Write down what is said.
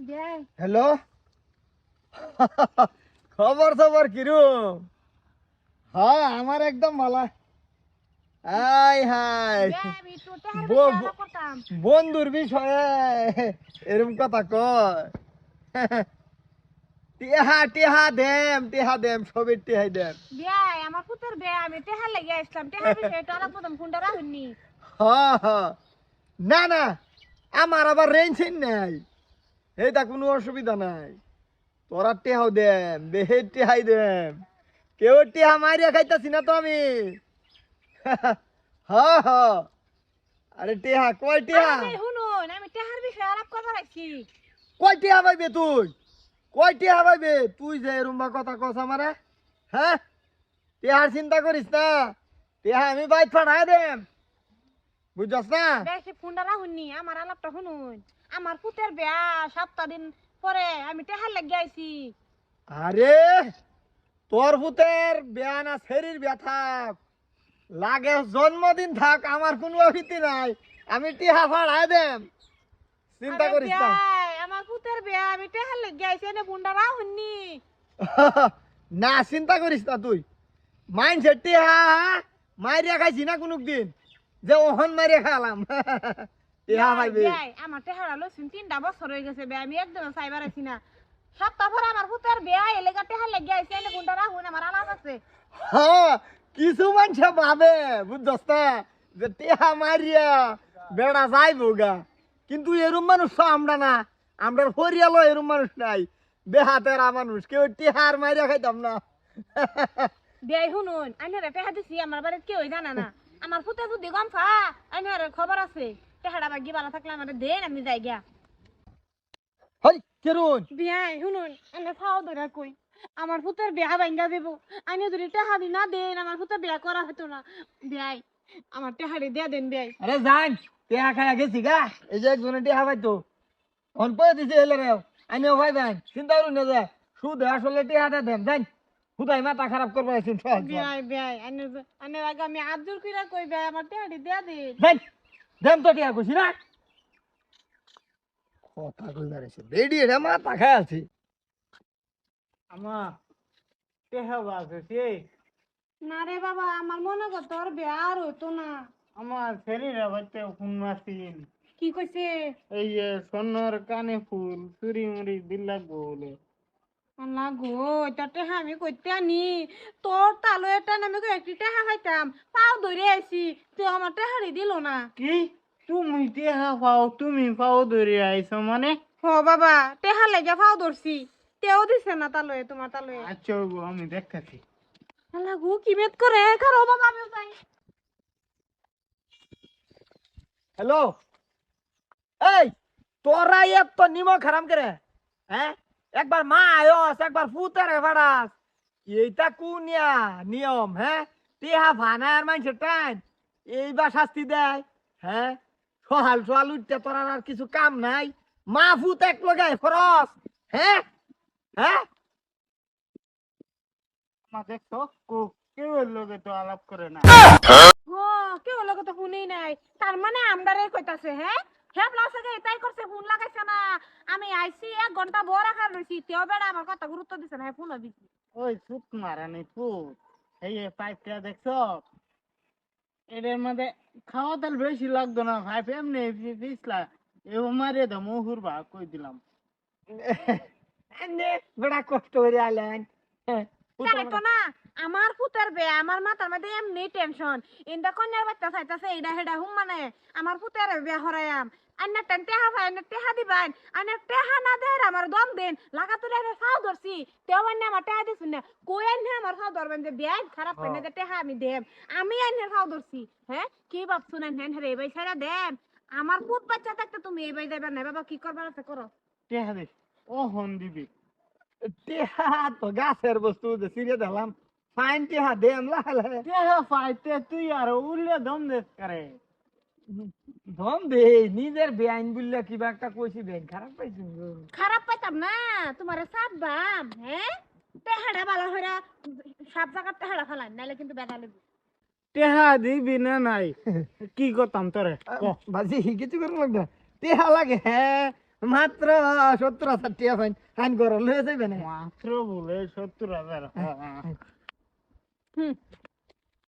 Hello? খবর খবর কিরম হ্যাঁ আমার একদম ভালো। হাই হাই বন্ধুর বিষয়ে এরম কথা কয়। টিহা টিহা দেম টিহা দেম সবের টিহাই দেম। দেয় আমার পুতের বে আমি টাহার লাগিয়ে আসলাম। টাহার বিষয়ে তো আলাপ করতাম ফোনটা রাখুননি। হ্যাঁ হ্যাঁ না না আমার আবার রেঞ্জ নাই। এইটা কোনো অসুবিধা নাই। তোরা টেহাও দেম বেহে টেহাই দেম। কেউ টেহা মারিয়া খাইতাছি না তো আমি। হ্যাঁ হ। আরে টেহা কয় টেহা? শুনুন আমি টাহার বিষয়ে আলাপ করবার আছি কয় টেহা পাইবে তুই? কয় টেহা পাইবে? তুই যে এরম বা কথা কস আমারে হ্যাঁ? টেহার চিন্তা করিস না। টেহা আমি বাইক ফাড়াই দেম। বুঝছস না? বেশি ফোনটা রাখুননি আমার আলাপটা শুনুন। আমার পুতের বেয়া সপ্তাহ দিন পরে আমি টাহার লাগিয়ে আইছি। আরে তোর ভূতের বেয়া না শরীর ব্যথা লাগে জন্মদিন থাক আমার কোনো অভিতি নাই। আমি টিহা ফাড়াই দেম। চিন্তা করিস না। আমার পুতের বেয়া আমি টাহার লাগিয়ে আইছি এনে ফোনটা রাখুননি না চিন্তা করিস না তুই। মাইন সে টিহা মাইরিয়া খাইছি না কোনো দিন যে ওহন মারিয়া খালাম টিহা পাইবে বেয়াই, আমার টাহারা লইছুন তিনটা বছর হয়ে গেছে বে আমি একদম আছি না। সপ্তাহ পরে আমার পুতের বেয়া এলাকা টাহার লাগিয়ে আইছি এনে ফোনটা রাখুন আমার আলাপ আছে। হ্যাঁ কিছু মানুষ ভাবে যে টেহা মারিয়া বেড়া যাইব গা। কিন্তু এরম মানুষ তো আমরা না আমরা হরিয়ালো এরম মানুষ নাই। বেহাতেরা মানুষ কেউ টেহার মারিয়া খাইতাম না। বেয়াই শুনুন আইনারে টাহা দিছি আমার বাড়িতে কেউ জানা না। আমার পুতে যদি গম ফা আইনারে খবর আছে। টাহাটা বাগি বালা থাকলে আমার দেন আমি যাই গিয়া। হই কেরুন বিয়াই শুনুন এনে ফাও ধরে কই? আমার পুতের বিয়া ভাঙ্গা দেব। আইনে যদি টাহা না দেন আমার পুতের বিয়া করা হতো না। বিয়াই আমার টাহাড়ি দিয়া দেন বিয়াই আরে জান টেহা খাইয়া গেছি গা। এই যে একজনে টেহা পাইতো। অন পয়ে দিছে এলে রে। আমিও ভাই ভাই চিন্তা করুন না যে সুদ আসলে টেহাটা দেন। জান হুদাই মাথা খারাপ করব বিয়াই বিয়াই আইনে আইনে আগে আমি আদর কইরা কই বিয়াই আমার টাহাড়ি দিয়া দেন। দেন তো টিয়া কইছি না? কথা কইবার আছে। বেডি রে মাথা খাই আছে আমা টেহা বাজছে না রে বাবা আমার মনে কর তোর বিয়া আর হইতো না। আমার শরীরে বাচ্চা ফোন মাসিন কি কইছে? এই যে সোনার কানে ফুল চুরি মুড়ি দিল্লা বলে আল্লাহ গো এটা টেহা আমি কইতে আনি। তোর তালো এটা আমি কই একটি টেহা খাইতাম পাও ধরে আইছি তুই আমার টেহাড়ি দিল না। কি? তুমি টেহা পাও তুমি পাও ধরে আইছো মানে? হ বাবা টেহা লেগে পাও ধরছি তেও দিছে না তালয়ে তোমার তালয়ে। আচ্ছা গো আমি দেখতেছি। আল্লাহ গো কি মেদ করে খারো বাবা আমিও যাই। হ্যালো এই তোরা এত নিমক হারাম করে হ্যাঁ? একবার মা আয়স একবার ফুতারে ভাড়াস এইটা কোনিয়া নিয়ম হ্যাঁ? টেহা ভানার মানুষের টাইম। এইবার শাস্তি দেয় হ্যাঁ? সহাল সহাল উঠতে তোরার আর কিছু কাম নাই। মা ফুত এক লগাই খরচ হ্যাঁ? হ্যাঁ? আমার দেখছ? কো- কেউ লগে তো আলাপ করে না। হ কেউ লগে তো ফোনই নাই। তার মানে আমদারে কইতাছে হ্যাঁ? হে প্লাস আগে এটাই করছে ফোন লাগাইছে না? আমি আইছি এক ঘণ্টা বড় রাখার রইছি তেও বেড়া আমার কথা গুরুত্ব দিছে না ফোন দিছি ওই সুত মারানি ফুট এই পাইপটা দেখছ? এটার মধ্যে খাওয়া তেল বেশি লাগতো না ভাই এমনি পিছলা এও মারিয়ে দাও মহুর ভাগ কই দিলাম। এনে বড়া কষ্ট করে ফুতার তাই তো না। আমার পুতের বে আমার মাথার মধ্যে এমনি টেনশন ইন্দা কন্যার বাচ্চা চাইতাছে এইডা হেডা হুম মানে। আমার পুতের বে হরায়াম আন্না টেন টেহা ভাই আন্না টেহা দিবান আন্না টেহা না দেয় আমার দম দেন। লাগা তুলে রে ফাও ধরছি। তেও আন্না আমার টেহা দিছুন না। কই আন্না আমার ফাও ধরবেন যে ব্যাগ খারাপ করে না যে টেহা আমি দেব আমি আন্নার ফাও ধরছি। হ্যাঁ? কি ভাবছুন হ্যান হ্যাঁ এবাই ছাড়া দেন। আমার পুত বাচ্চা থাকতে তুমি এবাই দেবে না। বাবা কি করবার আছে করো? টেহা দে। ও হন দিবি। টিহা তো গাছের বস্তু যে দিলাম। ফাইন টিহা দেম লালে টেহা তুই আর উল্লে দম দেশ করে। ধম দে নিজের বেআইন বললে কিবা একটা কইছি বেআইন খারাপ পাইছি খারাপ পাইতাম না তোমারে সাত বাম হ্যাঁ? টেহাড়া বালা হইরা সব জায়গার টেহাড়া ফেলান নাইলে কিন্তু বেদা লেবু। টেহা দিবি না নাই? কি করতাম তোরে? বাজি কিছু করুন লাগবে টিহা লাগে হ্যাঁ? মাত্র সত্তর হাজার টিয়া ফাইন ফাইন করো হয়ে যাইবে না মাত্র বলে সত্তর হাজার। হুম।